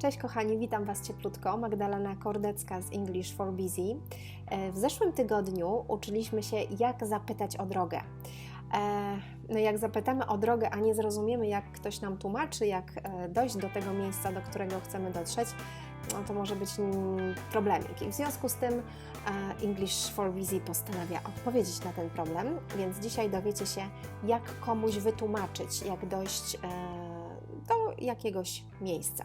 Cześć kochani, witam Was cieplutko. Magdalena Kordecka z English for Busy. E, W zeszłym tygodniu uczyliśmy się, jak zapytać o drogę. E, No jak zapytamy o drogę, a nie zrozumiemy, jak ktoś nam tłumaczy, jak e, dojść do tego miejsca, do którego chcemy dotrzeć, no to może być mm, problemik. I w związku z tym English for Busy postanawia odpowiedzieć na ten problem, więc dzisiaj dowiecie się, jak komuś wytłumaczyć, jak dojść do jakiegoś miejsca.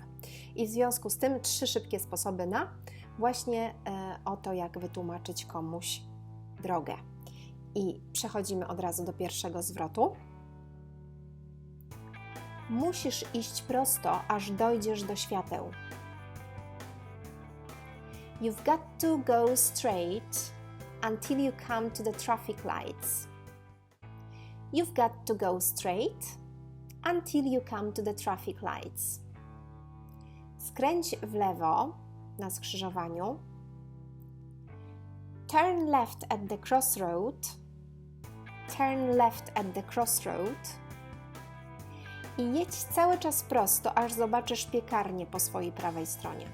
I w związku z tym trzy szybkie sposoby na właśnie e, o to, jak wytłumaczyć komuś drogę. I przechodzimy od razu do pierwszego zwrotu. Musisz iść prosto, aż dojdziesz do świateł. You've got to go straight until you come to the traffic lights. You've got to go straight until you come to the traffic lights. Skręć w lewo na skrzyżowaniu. Turn left at the crossroad. Turn left at the crossroad. I jedź cały czas prosto, aż zobaczysz piekarnię po swojej prawej stronie.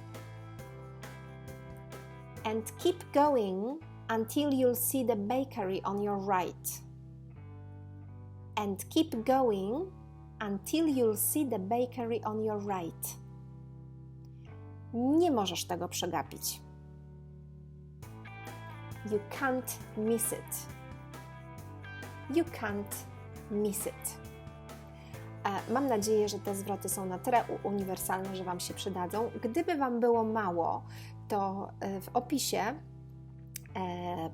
And keep going until you'll see the bakery on your right. And keep going until you'll see the bakery on your right. Nie możesz tego przegapić. You can't miss it. You can't miss it. E, Mam nadzieję, że te zwroty są na tyle uniwersalne, że Wam się przydadzą. Gdyby Wam było mało, to e, w opisie e,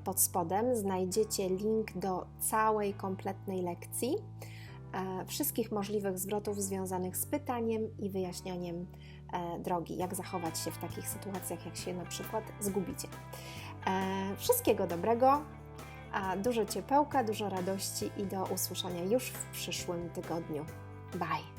pod spodem znajdziecie link do całej kompletnej lekcji, wszystkich możliwych zwrotów związanych z pytaniem i wyjaśnianiem e, drogi, jak zachować się w takich sytuacjach, jak się na przykład zgubicie. E, Wszystkiego dobrego, dużo ciepełka, dużo radości i do usłyszenia już w przyszłym tygodniu. Bye!